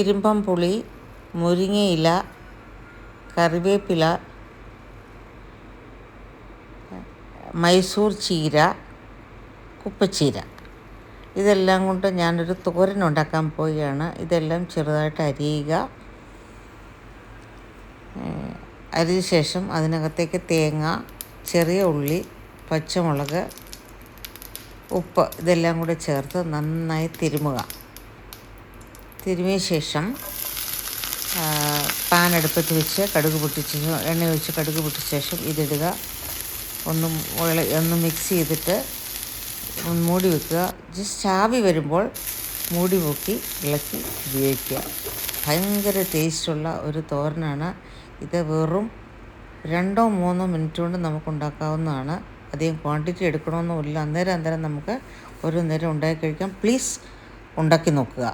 ഇരുമ്പം പുളി മുരിങ്ങയില കറിവേപ്പില മൈസൂർ ചീര കുപ്പച്ചീര. ഇതെല്ലാം കൊണ്ട് ഞാനൊരു തോരൻ ഉണ്ടാക്കാൻ പോവുകയാണ്. ഇതെല്ലാം ചെറുതായിട്ട് അരിയുക. അരിഞ്ഞ ശേഷം അതിനകത്തേക്ക് തേങ്ങ ചെറിയ ഉള്ളി പച്ചമുളക് ഉപ്പ് ഇതെല്ലാം കൂടെ ചേർത്ത് നന്നായി തിരുമുക. തിരുമിയ ശേഷം പാൻ അടുപ്പത്ത് വെച്ച് കടുക് പൊട്ടിച്ച എണ്ണ ഒഴിച്ച് കടുക് പൊട്ടിച്ച ശേഷം ഇതിടുക ഒന്ന് ഒന്ന് മിക്സ് ചെയ്തിട്ട് മൂടി വെക്കുക. ജസ്റ്റ് ആവി വരുമ്പോൾ മൂടി പൊക്കി ഇളക്കി ഉപയോഗിക്കുക. ഭയങ്കര ടേസ്റ്റുള്ള ഒരു തോരനാണ്. ഇത് വെറും രണ്ടോ മൂന്നോ മിനിറ്റ് കൊണ്ട് നമുക്ക് ഉണ്ടാക്കാവുന്നതാണ്. അധികം ക്വാണ്ടിറ്റി എടുക്കണമെന്നുമില്ല. അന്നേരം അന്നേരം നമുക്ക് ഓരോ നേരം ഉണ്ടാക്കി കഴിക്കാം. പ്ലീസ് ഉണ്ടാക്കി നോക്കുക.